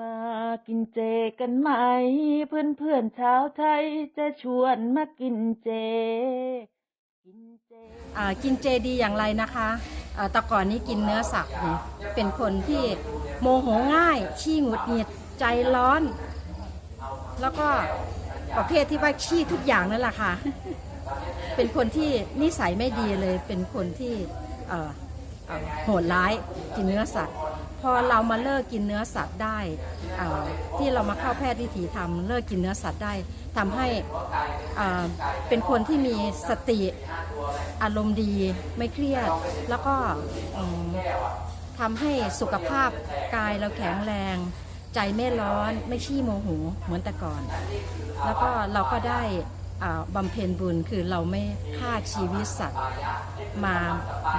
มากินเจกันไหม เพื่อนเพื่อนชาวไทยจะชวนมากินเจ กินเจอ่ากินเจดีอย่างไรนะคะอ่าแต่ก่อนนี้กินเนื้อสัตว์เนี่ยเป็นคนที่โมโหง่ายขี้หงุดหงิดใจร้อน แล้วก็ประเภทที่ว่าขี้ทุกอย่างนั่นแหละค่ะ เป็นคนที่นิสัยไม่ดีเลย เป็นคนที่เอ่อเอ่อโหดร้ายกินเนื้อสัตว์ พอเรามาเลิกกินเนื้อสัตว์ได้ที่เรามาเข้าแพทย์วิถีธรรมเลิกกินเนื้อสัตว์ได้ทำให้เป็นคนที่มีสติอารมณ์ดีไม่เครียด แล้วก็อืมทำให้สุขภาพกายเราแข็งแรง ใจไม่ร้อนไม่ขี้โมโหเหมือนแต่ก่อน แล้วก็เราก็ได้บำเพ็ญบุญคือเราไม่ฆ่าชีวิตสัตว์ มา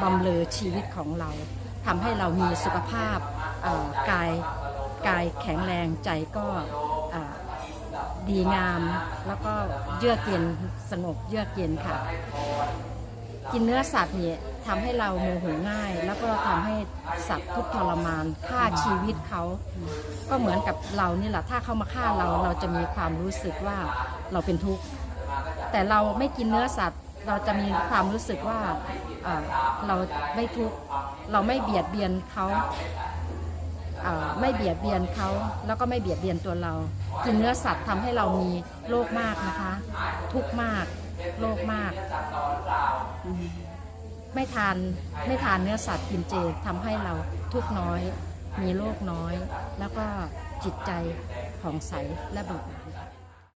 บำเรอชีวิตของเรา ทำให้เรามีสุขภาพกายกายแข็งแรงใจก็ดีงาม แล้วก็เยือกเย็นสงบเยือกเย็นค่ะ กินเนื้อสัตว์เนี่ยทำให้เราโมโหง่าย แล้วก็ทำให้สัตว์ทุกข์ทรมานฆ่าชีวิตเขา ก็เหมือนกับเรานี่แหละถ้าเขามาฆ่าเราเราจะมีความรู้สึกว่าเราเป็นทุกข์แต่เราไม่กินเนื้อสัตว์ เราจะมีความรู้สึกว่าเราไม่ทุกข์เราไม่เบียดเบียนเขาไม่เบียดเบียนเขาแล้วก็ไม่เบียดเบียนตัวเรากินเนื้อสัตว์ทำให้เรามีโรคมากนะคะ ทุกข์มากโรคมาก ไม่ทานไม่ทานเนื้อสัตว์กินเจทำให้เราทุกข์น้อย มีโรคน้อย แล้วก็จิตใจผ่องใสและเบิกบาน